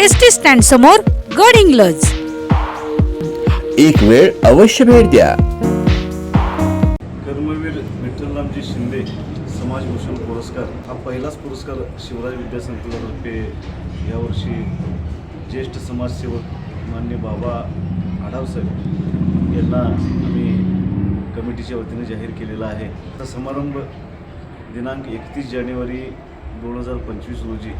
S T stand समोर गड इंग्लज. एक वेळ अवश्य भेट द्या. कर्मवीर विठ्ठलरामजी शिंदे समाजभूषण पुरस्कार हा पहिलाच पुरस्कार शिवराज विद्यासंकुलातर्फे यावर्षी ज्येष्ठ समाजसेवक मान्य बाबा आढावसाहेब यांना आम्ही कमिटीच्या वतीने जाहीर केलेला आहे. हा समारंभ दिनांक एकतीस जानेवारी दोन हजार पंचवीस रोजी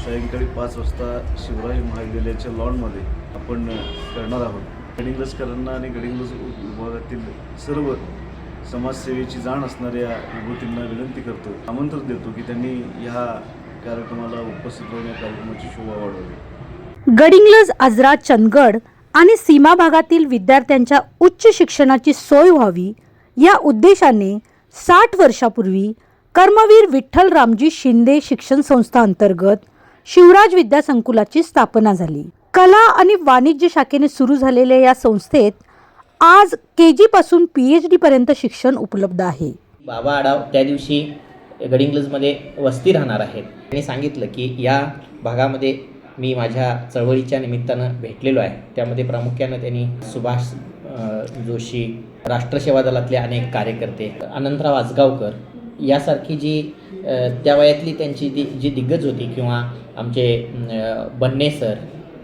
सायंकाळी पाच वाजता शिवराज महाविद्यालयाच्या लॉनमध्ये आपण करणार आहोत. गडिंगलसकरांना आणि गडिंगलस विभागातील सर्व समाजसेवेची जाण असणाऱ्या विभूतींना विनंती करतो आमंत्रण देतो की त्यांनी ह्या कार्यक्रमाला उपस्थित राहून या कार्यक्रमाची शोभा वाढवली गडिंग्लज आजरा चंदगड आणि सीमा भागातील विद्यार्थ्यांच्या उच्च शिक्षणाची सोय व्हावी. या उद्देशाने साठ वर्षापूर्वी कर्मवीर विठ्ठल रामजी शिंदे शिक्षण संस्था अंतर्गत शिवराज विद्यासंकुलाची स्थापना झाली. कला आणि वाणिज्य शाखेने सुरू झालेल्या या संस्थेत आज के जी पासून पी एच डी पर्यंत शिक्षण उपलब्ध आहे. बाबा आडाव त्या दिवशी गडिंग्लजमध्ये वस्ती राहणार आहेत. त्यांनी सांगितलं की या भागामध्ये मी माझ्या चळवळीच्या निमित्तानं भेटलेलो आहे. त्यामध्ये प्रामुख्यानं त्यांनी सुभाष जोशी राष्ट्रसेवा दलातले अनेक कार्यकर्ते अनंतराव आजगावकर यासारखी जी त्या वयातली त्यांची ती जी दिग्गज होती किंवा आमचे बन्ने सर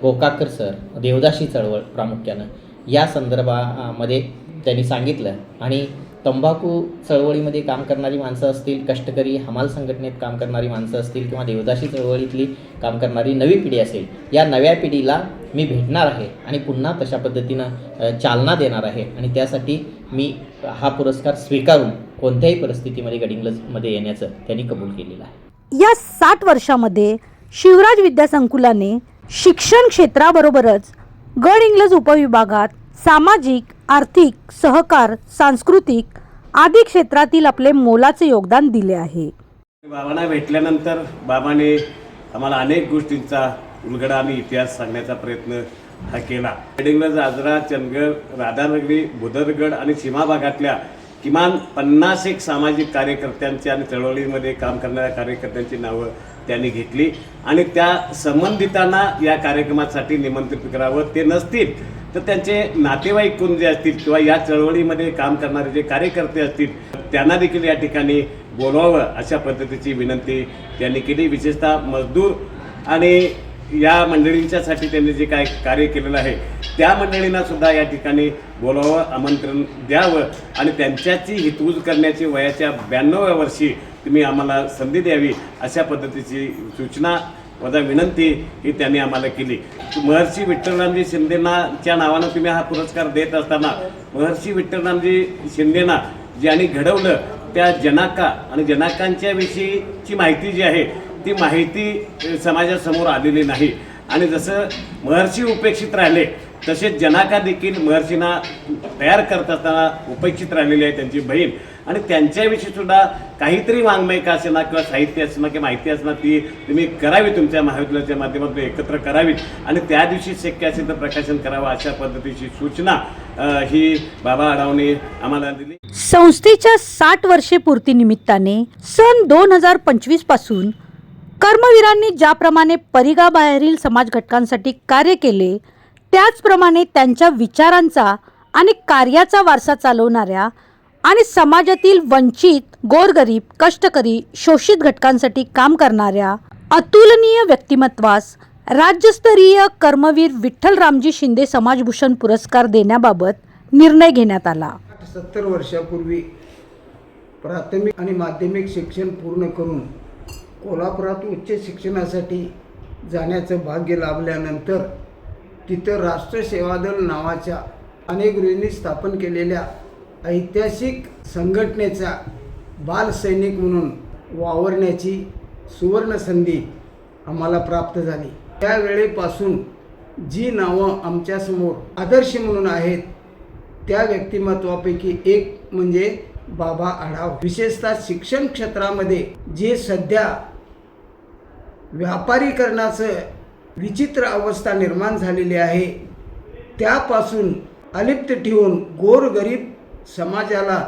गोकाकर सर देवदाशी चळवळ प्रामुख्यानं या संदर्भामध्ये त्यांनी सांगितलं. आणि तंबाखू चळवळीमध्ये काम करणारी माणसं असतील कष्टकरी हमाल संघटनेत काम करणारी माणसं असतील किंवा देवदाशी चळवळीतली काम करणारी नवी पिढी असेल या नव्या पिढीला मी भेटणार आहे आणि पुन्हा तशा पद्धतीनं चालना देणार आहे. आणि त्यासाठी मी हा पुरस्कार स्वीकारून कोणत्याही परिस्थितीमध्ये गडिंग्लजमध्ये येण्याचं त्यांनी कबूल केलेलं आहे. या साठ वर्षामध्ये शिवराज विद्यासंकुलाने शिक्षण क्षेत्राबरोबरच गड इंग्लज उपविभागात सामाजिक आर्थिक सहकार सांस्कृतिक आदी क्षेत्रातील आपले मोलाचे योगदान दिले आहे. बाबांना भेटल्यानंतर बाबाने आम्हाला अनेक गोष्टींचा उलगडा आणि इतिहास सांगण्याचा प्रयत्न हा केला. गडिंग्लज आजरा चंदगड राधानगरी बुदरगड आणि सीमा भागातल्या किमान पन्नास एक सामाजिक कार्यकर्त्यांची आणि चळवळीमध्ये काम करणाऱ्या कार्यकर्त्यांची नावं त्यांनी घेतली. आणि त्या संबंधितांना या कार्यक्रमासाठी निमंत्रित करावं. ते नसतील तर त्यांचे नातेवाईक कोण जे असतील किंवा या चळवळीमध्ये काम करणारे जे कार्यकर्ते असतील त्यांना देखील या ठिकाणी बोलवावं अशा पद्धतीची विनंती त्यांनी केली. विशेषतः मजदूर आणि या मंडळींच्यासाठी त्यांनी जे काय कार्य केलेलं आहे त्या मंडळींना सुद्धा या ठिकाणी बोलावं आमंत्रण द्यावं आणि त्यांच्याची हितगुज करण्याची वयाच्या ब्याण्णव्या वर्षी तुम्ही आम्हाला संधी द्यावी अशा पद्धतीची सूचना वजा विनंती ही त्यांनी आम्हाला केली. महर्षी विठ्ठलरामजी शिंदेनाच्या नावानं तुम्ही हा पुरस्कार देत असताना महर्षी विठ्ठलरामजी शिंदेना ज्यांनी घडवलं त्या जनाका आणि जनाकांच्या विषयीची माहिती जी आहे ती माहिती समाजासमोर आलेली नाही. आणि जसं महर्षी उपेक्षित राहिले तसेच जनाका देखील महर्षींना तयार करत असताना उपेक्षित राहिलेली आहे त्यांची बहीण. आणि त्यांच्याविषयी सुद्धा काहीतरी वाङ्मय का असेना किंवा साहित्य असणं किंवा माहिती असणं ती तुम्ही करावी तुमच्या महाविद्यालयाच्या माध्यमातून एकत्र करावी आणि त्या दिवशी शक्य असेल तर प्रकाशन करावं अशा पद्धतीची सूचना ही बाबा आढावने आम्हाला दिली. संस्थेच्या साठ वर्षे पूर्तीनिमित्ताने सन दोन हजार पंचवीसपासून कर्मवीरांनी ज्याप्रमाणे परिघाबाहेरील समाज घटकांसाठी कार्य केले त्याचप्रमाणे त्यांच्या विचारांचा आणि कार्याचा वारसा चालवणाऱ्या आणि समाजातील वंचित गोरगरीब कष्टकरी शोषित घटकांसाठी काम करणाऱ्या अतुलनीय व्यक्तिमत्वास राज्यस्तरीय कर्मवीर विठ्ठलरामजी शिंदे समाजभूषण पुरस्कार देण्याबाबत निर्णय घेण्यात आला. सत्तर वर्षापूर्वी प्राथमिक आणि माध्यमिक शिक्षण पूर्ण करून कोल्हापुरात उच्च शिक्षणासाठी जाण्याचं भाग्य लाभल्यानंतर तिथं राष्ट्रसेवादल नावाच्या अनेक गृहिणी स्थापन केलेल्या ऐतिहासिक संघटनेचा बालसैनिक म्हणून वावरण्याची सुवर्णसंधी आम्हाला प्राप्त झाली. त्यावेळेपासून जी नावं आमच्यासमोर आदर्श म्हणून आहेत त्या व्यक्तिमत्वापैकी एक म्हणजे बाबा आढाव. विशेषतः शिक्षण क्षेत्रामध्ये जे सध्या व्यापारीकरणाचं विचित्र अवस्था निर्माण झालेली आहे त्यापासून अलिप्त ठेवून गोरगरीब समाजाला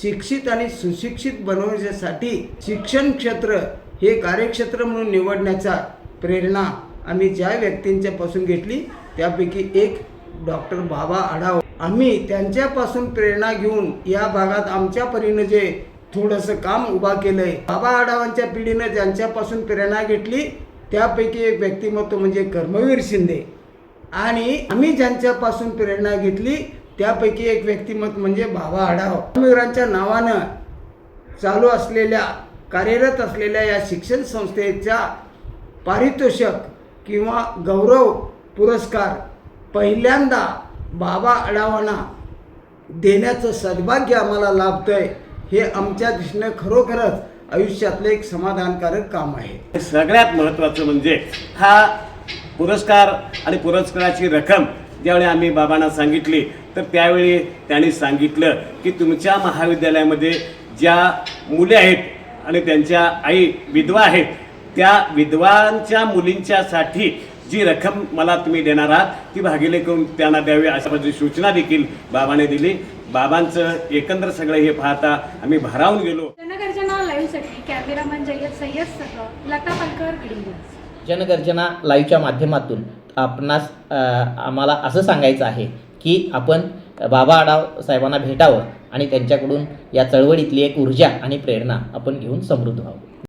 शिक्षित आणि सुशिक्षित बनवण्यासाठी शिक्षण क्षेत्र हे कार्यक्षेत्र म्हणून निवडण्याचा प्रेरणा आम्ही ज्या व्यक्तींच्यापासून घेतली त्यापैकी एक डॉक्टर बाबा आढाव. आम्ही त्यांच्यापासून प्रेरणा घेऊन या भागात आमच्या परीनं जे थोडंसं काम उभा केलंय बाबा आढावांच्या पिढीनं ज्यांच्यापासून प्रेरणा घेतली त्यापैकी एक व्यक्तिमत्व म्हणजे कर्मवीर शिंदे. आणि आम्ही ज्यांच्यापासून प्रेरणा घेतली त्यापैकी एक व्यक्तिमत्व म्हणजे बाबा आढाव. कर्मवीरांच्या नावानं चालू असलेल्या कार्यरत असलेल्या या शिक्षण संस्थेच्या पारितोषक किंवा गौरव पुरस्कार पहिल्यांदा बाबा अडावाना देण्याचं सद्भाग्य आम्हाला लाभतंय हे आमच्या दृष्टीनं खरोखरच आयुष्यातलं एक समाधानकारक काम आहे. सगळ्यात महत्त्वाचं म्हणजे हा पुरस्कार आणि पुरस्काराची रक्कम ज्यावेळी आम्ही बाबांना सांगितली तर त्यावेळी त्यांनी सांगितलं की तुमच्या महाविद्यालयामध्ये ज्या मुले आहेत आणि त्यांच्या आई विधवा आहेत त्या विधवांच्या मुलींच्यासाठी जी रक्कम मला तुम्ही देणार आहात ती भागिले करून त्यांना द्यावी अशा पद्धतीची सूचना देखील बाबाने दिली. बाबांचं एकंदर सगळं हे पाहता आम्ही भारावून गेलो. जनगर्जना लाईव्हसाठी कॅमेरामॅन जय्यद सय्यदसह लता पालकर जनगर्जना लाईव्हच्या माध्यमातून आपणास आम्हाला असं सांगायचं आहे की आपण बाबा आढाव साहेबांना भेटावं आणि त्यांच्याकडून या चळवळीतली एक ऊर्जा आणि प्रेरणा आपण घेऊन समृद्ध व्हावं.